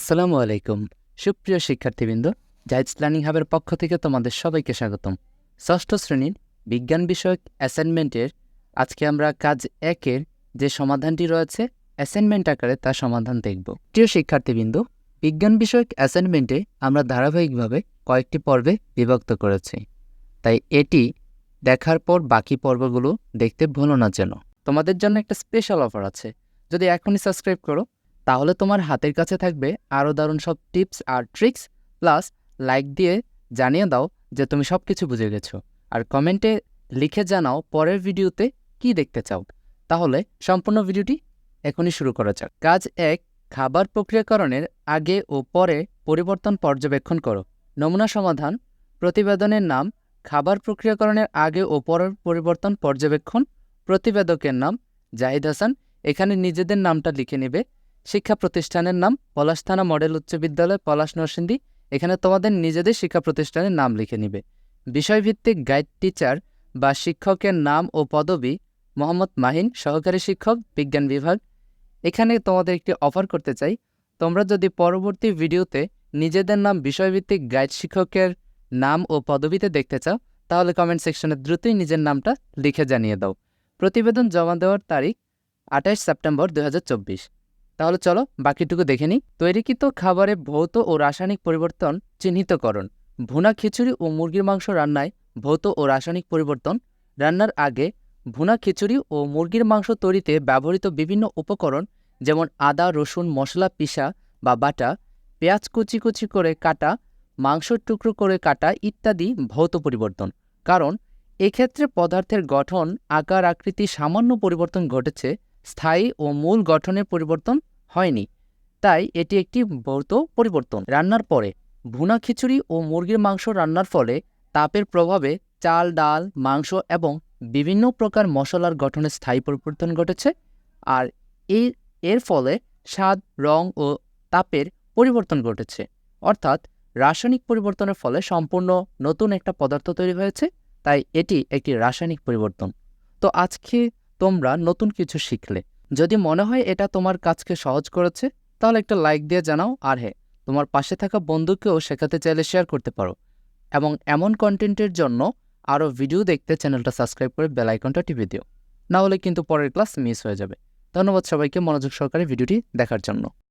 আসসালামু আলাইকুম। সুপ্রিয় শিক্ষার্থীবৃন্দ জাহিদস লার্নিং হাবের পক্ষ থেকে তোমাদের সবাইকে স্বাগতম। ষষ্ঠ শ্রেণির বিজ্ঞান বিষয়ক অ্যাসাইনমেন্টের আজকে আমরা কাজ একের যে সমাধানটি রয়েছে, অ্যাসাইনমেন্ট আকারে তার সমাধান দেখব। প্রিয় শিক্ষার্থীবৃন্দ, বিজ্ঞান বিষয়ক অ্যাসাইনমেন্টে আমরা ধারাবাহিকভাবে কয়েকটি পর্বে বিভক্ত করেছি। তাই এটি দেখার পর বাকি পর্বগুলো দেখতে ভুলো না যেন। তোমাদের জন্য একটা স্পেশাল অফার আছে। যদি এখনই সাবস্ক্রাইব করো তাহলে তোমার হাতের কাছে থাকবে আরও দারুণ সব টিপস আর ট্রিক্স, প্লাস লাইক দিয়ে জানিয়ে দাও যে তুমি সব কিছু বুঝে গেছো। আর কমেন্টে লিখে জানাও পরের ভিডিওতে কি দেখতে চাও। তাহলে সম্পূর্ণ ভিডিওটি এখনই শুরু করা যাক। কাজ এক, খাবার প্রক্রিয়াকরণের আগে ও পরে পরিবর্তন পর্যবেক্ষণ করো। নমুনা সমাধান, প্রতিবেদনের নাম, খাবার প্রক্রিয়াকরণের আগে ও পরের পরিবর্তন পর্যবেক্ষণ, প্রতিবেদকের নাম, জাহিদ হাসান, এখানে নিজেদের নামটা লিখে নেবে শিক্ষা প্রতিষ্ঠানের নাম পলাশ থানা মডেল উচ্চ বিদ্যালয় পলাশ নরসিংদী। এখানে তোমাদের নিজেদের শিক্ষা প্রতিষ্ঠানের নাম লিখে নিবে। বিষয়ভিত্তিক গাইড টিচার বা শিক্ষকের নাম ও পদবি মোহাম্মদ মাহিন, সহকারী শিক্ষক, বিজ্ঞান বিভাগ। এখানে তোমাদের একটি অফার করতে চাই। তোমরা যদি পরবর্তী ভিডিওতে নিজেদের নাম বিষয়ভিত্তিক গাইড শিক্ষকের নাম ও পদবিতে দেখতে চাও, তাহলে কমেন্ট সেকশনে দ্রুতই নিজের নামটা লিখে জানিয়ে দাও। প্রতিবেদন জমা দেওয়ার তারিখ আঠাশ সেপ্টেম্বর দু হাজার চব্বিশ। তাহলে চলো বাকিটুকু দেখে নিই। তৈরিকৃত খাবারে ভৌত ও রাসায়নিক পরিবর্তন চিহ্নিতকরণ ভুনা খিচুড়ি ও মুরগির মাংস রান্নায় ভৌত ও রাসায়নিক পরিবর্তন। রান্নার আগে ভুনা খিচুড়ি ও মুরগির মাংস তৈরিতে ব্যবহৃত বিভিন্ন উপকরণ যেমন আদা, রসুন, মশলা, পিসা বা বাটা, পেঁয়াজ কুচি কুচি করে কাটা, মাংসর টুকরো করে কাটা ইত্যাদি ভৌত পরিবর্তন। কারণ এক্ষেত্রে পদার্থের গঠন, আকার, আকৃতি সামান্য পরিবর্তন ঘটেছে স্থায়ী ও মূল গঠনের পরিবর্তন হয়নি। তাই এটি একটি ভৌত পরিবর্তন। রান্নার পরে, ভুনা খিচুড়ি ও মুরগির মাংস রান্নার ফলে তাপের প্রভাবে চাল, ডাল, মাংস এবং বিভিন্ন প্রকার মশলার গঠনে স্থায়ী পরিবর্তন ঘটেছে আর এই এর ফলে স্বাদ, রং ও তাপের পরিবর্তন ঘটেছে। অর্থাৎ রাসায়নিক পরিবর্তনের ফলে সম্পূর্ণ নতুন একটা পদার্থ তৈরি হয়েছে, তাই এটি একটি রাসায়নিক পরিবর্তন। তো আজকে তোমরা নতুন কিছু শিখলে। যদি মনে হয় এটা তোমার কাজকে সহজ করেছে, তাহলে একটা লাইক দিয়ে জানাও। আর হ্যাঁ তোমার পাশে থাকা বন্ধুকেও শেখাতে চাইলে শেয়ার করতে পারো। এবং এমন কন্টেন্টের জন্য আরও ভিডিও দেখতে চ্যানেলটা সাবস্ক্রাইব করে বেলাইকনটা টিপে দিও। না হলে কিন্তু পরের ক্লাস মিস হয়ে যাবে। ধন্যবাদ সবাইকে মনোযোগ সহকারে ভিডিওটি দেখার জন্য।